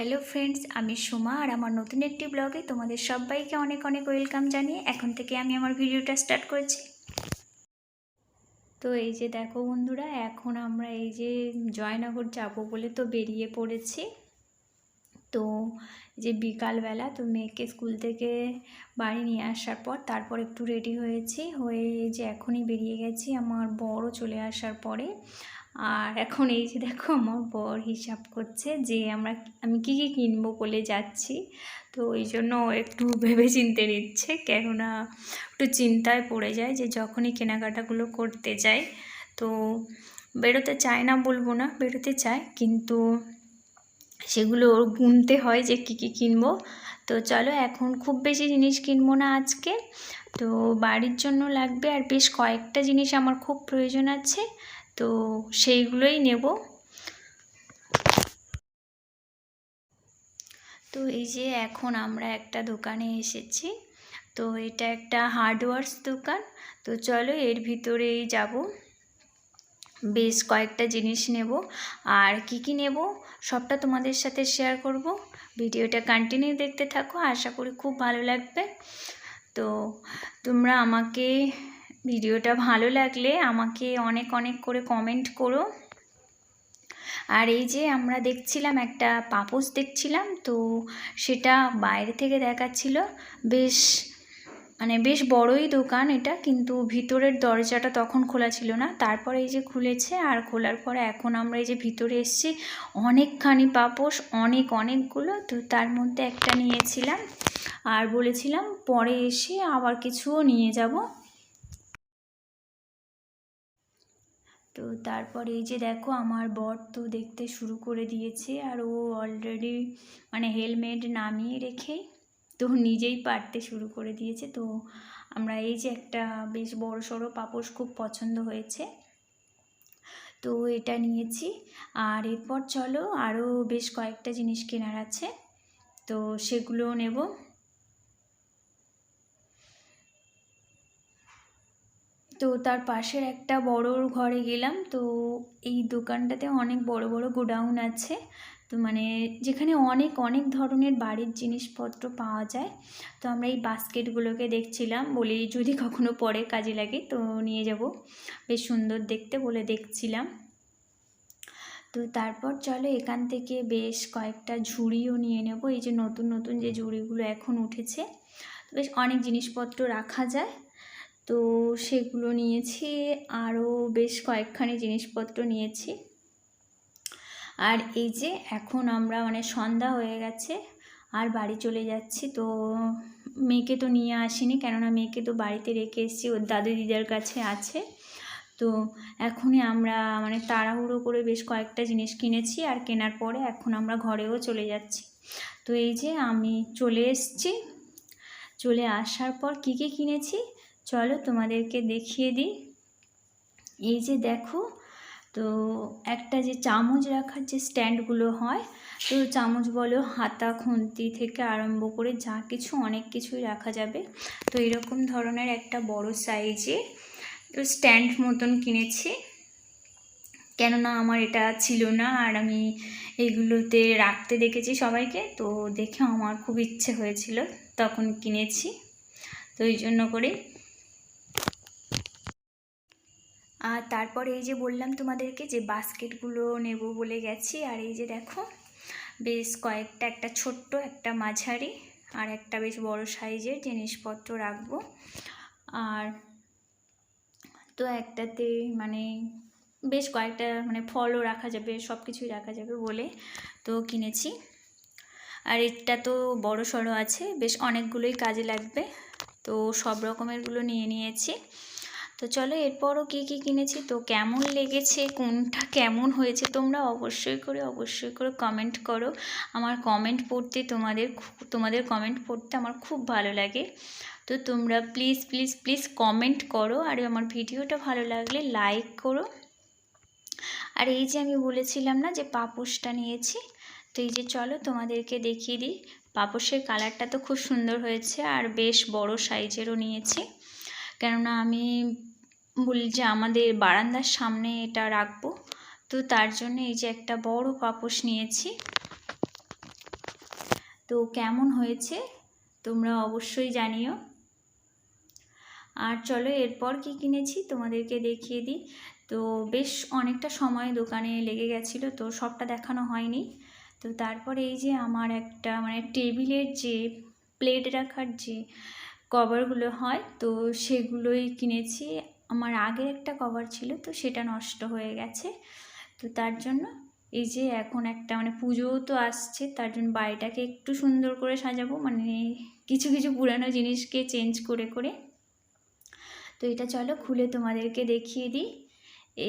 Hello friends আমি সোমা আর আমার নতুন একটি ব্লগে তোমাদের সবাইকে অনেক অনেক ওয়েলকাম জানিয়ে এখন থেকে আমি আমার ভিডিওটা স্টার্ট করেছি। তো এই যে দেখো বন্ধুরা, এখন আমরা এই যে জয়নগর যাব বলে তো বেরিয়ে পড়েছি। তো যে বিকালবেলা তো মেয়েকে স্কুল থেকে বাড়ি নিয়ে আসার পর তারপর একটু রেডি হয়েছি, হয়ে যে এখনই বেরিয়ে গেছি, আমার বড় চলে আসার পরে। আর এখন এই যে দেখো আমার বর হিসাব করছে যে আমরা আমি কী কী কিনবো বলে যাচ্ছি। তো ওই জন্য একটু ভেবে চিনতে নিচ্ছে, কেননা একটু চিন্তায় পড়ে যায় যে যখনই কেনাকাটাগুলো করতে যাই। তো বেরোতে চায় না বলব না, বেরোতে চায়, কিন্তু সেগুলো ওর গুনতে হয় যে কী কী কিনবো। তো চলো এখন খুব বেশি জিনিস কিনবো না আজকে। তো বাড়ির জন্য লাগবে আর বেশ কয়েকটা জিনিস আমার খুব প্রয়োজন আছে। তো সেইগুলোই নেব। তো এই যে এখন আমরা একটা দোকানে এসেছি। তো এটা একটা হার্ডওয়ার্স দোকান। তো চলো এর ভিতরেই যাব। বেশ কয়েকটা জিনিস নেব। আর কি কি নেব সবটা তোমাদের সাথে শেয়ার করব। ভিডিওটা কন্টিনিউ দেখতে থাকো। আশা করি খুব ভালো লাগবে। তো তোমরা আমাকে ভিডিওটা ভালো লাগলে আমাকে অনেক অনেক করে কমেন্ট করো। আর এই যে আমরা দেখছিলাম একটা পাপোস দেখছিলাম, তো সেটা বাইরে থেকে দেখাচ্ছিল। বেশ মানে বেশ বড়ই দোকান এটা, কিন্তু ভিতরের দরজাটা তখন খোলা ছিল না। তারপরে এই যে খুলেছে, আর খোলার পরে এখন আমরা এই যে ভিতরে এসছি, অনেকখানি পাপোস অনেক অনেকগুলো, তো তার মধ্যে একটা নিয়েছিলাম। আর বলেছিলাম পরে এসে আবার কিছুও নিয়ে যাব। তো তারপরে এই যে দেখো আমার বর তো দেখতে শুরু করে দিয়েছে আর ও অলরেডি মানে হেলমেট নামিয়ে রেখে তো নিজেই পারতে শুরু করে দিয়েছে। তো আমরা এই যে একটা বেশ বড় সড়ো পাপোশ খুব পছন্দ হয়েছে। তো এটা নিয়েছি। আর এরপর চলো আরও বেশ কয়েকটা জিনিস কেনার আছে। তো সেগুলো নেব। তো তার পাশের একটা বড় ঘরে গেলাম। তো এই দোকানটাতে অনেক বড় বড় গোডাউন আছে। তো মানে যেখানে অনেক অনেক ধরনের বাড়ির জিনিসপত্র পাওয়া যায়। তো আমরা এই বাস্কেটগুলোকে দেখছিলাম বলি যদি কখনো পরে কাজে লাগে তো নিয়ে যাব। বেশ সুন্দর দেখতে বলে দেখছিলাম। তো তারপর চলো এখান থেকে বেশ কয়েকটা ঝুড়িও নিয়ে নেব। এই যে নতুন নতুন যে ঝুড়িগুলো এখন উঠেছে বেশ অনেক জিনিসপত্র রাখা যায়। তো সেগুলো নিয়েছি, আরও বেশ কয়েকখানি জিনিসপত্র নিয়েছি। আর এই যে এখন আমরা মানে সন্ধ্যা হয়ে গেছে, আর বাড়ি চলে যাচ্ছি। তো মেয়েকে তো নিয়ে আসিনি, কেননা মেয়েকে তো বাড়িতে রেখে এসেছি, ওর দাদু দিদার কাছে আছে। তো এখনই আমরা মানে তাড়াহুড়ো করে বেশ কয়েকটা জিনিস কিনেছি, আর কেনার পরে এখন আমরা ঘরেও চলে যাচ্ছি। তো এই যে আমি চলে এসছি, চলে আসার পর কী কী কিনেছি? চলো তোমাদেরকে দেখিয়ে দিই। এই যে দেখো, তো একটা যে চামচ রাখার যে স্ট্যান্ডগুলো হয়, তো চামচ বলো, হাতা, খুন্তি থেকে আরম্ভ করে যা কিছু অনেক কিছুই রাখা যাবে। তো এরকম ধরনের একটা বড় সাইজে তো স্ট্যান্ড মতন কিনেছি। কেননা আমার এটা ছিল না, আর আমি এগুলোতে রাখতে দেখেছি সবাইকে, তো দেখে আমার খুব ইচ্ছে হয়েছিল, তখন কিনেছি। তো এই জন্য করে আর তারপরে এই যে বললাম তোমাদেরকে যে বাস্কেটগুলো নেব বলে গেছি, আর এই যে দেখো, বেশ কয়েকটা, একটা ছোট্ট, একটা মাঝারি, আর একটা বেশ বড় সাইজের জিনিসপত্র রাখব। আর তো একটাতে মানে বেশ কয়েকটা মানে ফলও রাখা যাবে সব কিছুই রাখা যাবে বলে তো কিনেছি। আর এটা তো বড় সড়ো আছে, বেশ অনেকগুলোই কাজে লাগবে, তো সব রকমেরগুলো নিয়ে নিয়েছি। তো চলো এরপরও কী কী কিনেছি? তো কেমন লেগেছে? কোনটা কেমন হয়েছে? তোমরা অবশ্যই করে অবশ্যই করে কমেন্ট করো। আমার কমেন্ট পড়তে তোমাদের তোমাদের কমেন্ট পড়তে আমার খুব ভালো লাগে। তো তোমরা প্লিজ প্লিজ প্লিজ কমেন্ট করো। আর আমার ভিডিওটা ভালো লাগলে লাইক করো। আর এই যে আমি বলেছিলাম না যে পাপোশটা নিয়েছি, তো এই যে চলো তোমাদেরকে দেখিয়ে দিই। পাপোশের কালারটা তো খুব সুন্দর হয়েছে আর বেশ বড় সাইজেরও নিয়েছি। কেননা আমি বলি যে আমাদের বারান্দার সামনে এটা রাখব। তো তার জন্য এই যে একটা বড় পাপোশ নিয়েছি। তো কেমন হয়েছে তোমরা অবশ্যই জানিও। আর চলো এরপর কি কিনেছি তোমাদেরকে দেখিয়ে দিই। তো বেশ অনেকটা সময় দোকানে লেগে গেছিল, তো সবটা দেখানো হয়নি। তো তারপরে এই যে আমার একটা মানে টেবিলের যে প্লেট রাখার যে কভারগুলো হয়, তো সেগুলোই কিনেছি। আমার আগের একটা কভার ছিল, তো সেটা নষ্ট হয়ে গেছে। তো তার জন্য এই যে এখন একটা মানে পুজোও তো আসছে, তার জন্য বাড়িটাকে একটু সুন্দর করে সাজাবো মানে কিছু কিছু পুরানো জিনিসকে চেঞ্জ করে করে। তো এটা চলো খুলে তোমাদেরকে দেখিয়ে দিই।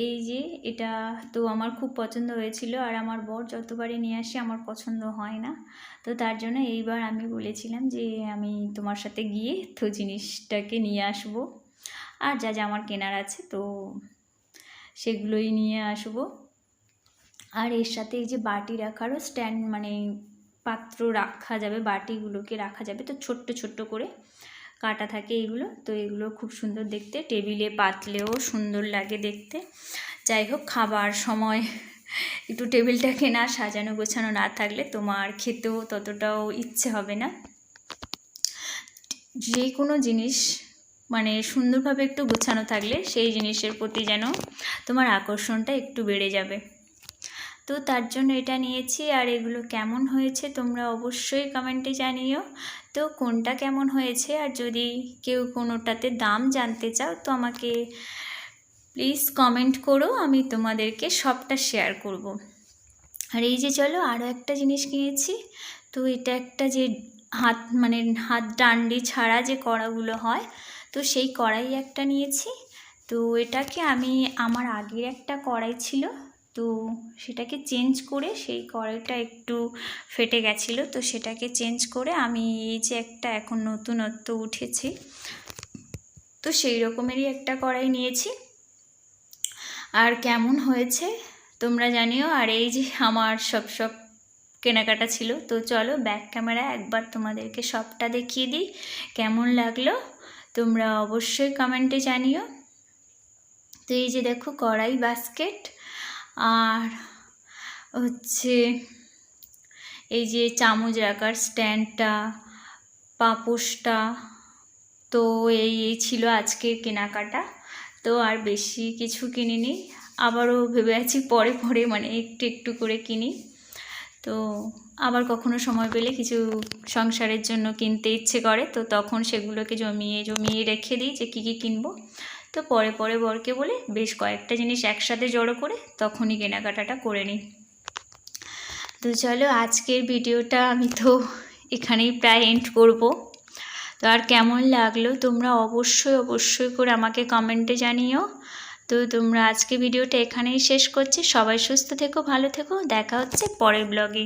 এই যে এটা তো আমার খুব পছন্দ হয়েছিল, আর আমার বর যতবারই নিয়ে আসে আমার পছন্দ হয় না। তো তার জন্য এইবার আমি বলেছিলাম যে আমি তোমার সাথে গিয়ে তো জিনিসটাকে নিয়ে আসব। আর যা যা আমার কেনার আছে তো সেগুলোই নিয়ে আসব। আর এর সাথে এই যে বাটি রাখারও স্ট্যান্ড মানে পাত্র রাখা যাবে, বাটিগুলোকে রাখা যাবে তো ছোট্ট ছোট্ট করে কাটা থাকে এগুলো তো এগুলো খুব সুন্দর দেখতে, টেবিলে পাতলেও সুন্দর লাগে দেখতে। যাই হোক, খাবার সময় একটু টেবিলটাকে না সাজানো গোছানো না থাকলে তোমার খেতেও ততটাও ইচ্ছে হবে না। যে কোনো জিনিস মানে সুন্দরভাবে একটু গোছানো থাকলে সেই জিনিসের প্রতি যেন তোমার আকর্ষণটা একটু বেড়ে যাবে। তো তার জন্য এটা নিয়েছি। আর এগুলো কেমন হয়েছে তোমরা অবশ্যই কমেন্টে জানিও। তো কোনটা কেমন হয়েছে? আর যদি কেউ কোনোটাতে দাম জানতে চাও তো আমাকে প্লিজ কমেন্ট করো, আমি তোমাদেরকে সবটা শেয়ার করব। আর এই যে চলো আরও একটা জিনিস কিনেছি। তো এটা একটা যে হাত মানে হাত ডান্ডি ছাড়া যে কড়াগুলো হয়, তো সেই কড়াই একটা নিয়েছি। তো এটাকে আমি, আমার আগের একটা কড়াই ছিল, তো সেটাকে চেঞ্জ করে সেই কড়াইটা একটু ফেটে গেছিল, তো সেটাকে চেঞ্জ করে আমি এই যে একটা এখন নতুনত্ব উঠেছি, তো সেই রকমেরই একটা কড়াই নিয়েছি। আর কেমন হয়েছে? তোমরা জানিও, আর এই যে আমার সব সব কেনাকাটা ছিল, তো চলো ব্যাক ক্যামেরা একবার তোমাদেরকে সবটা দেখিয়ে দিই, কেমন লাগল? তোমরা অবশ্যই কমেন্টে জানিও। তো এই যে দেখো, কড়াই বাস্কেট আর হচ্ছে এই যে চামচ রাখার স্ট্যান্ডটা পাপোশটা, তো এই ছিল আজকের কেনাকাটা। তো আর বেশি কিছু কিনিনি। আবারও ভেবে আছি পরে পরে মানে একটু একটু করে কিনি। তো আবার কখনো সময় পেলে কিছু সংসারের জন্য কিনতে ইচ্ছে করে, তো তখন সেগুলোকে জমিয়ে জমিয়ে রেখে দিই যে কী কী কিনবো। তো পরে পরে বরকে বলে বেশ কয়েকটা জিনিস একসাথে জড়ো করে তখনই কেনাকাটাটা করে নিই। তো চলো আজকের ভিডিওটা আমি তো এখানেই প্রায় এন্ড করব। তো আর কেমন লাগল? তোমরা অবশ্যই অবশ্যই করে আমাকে কমেন্টে জানিও। তো তোমরা আজকে ভিডিওটা এখানেই শেষ করছি। সবাই সুস্থ থেকো, ভালো থেকো। দেখা হচ্ছে পরের ব্লগে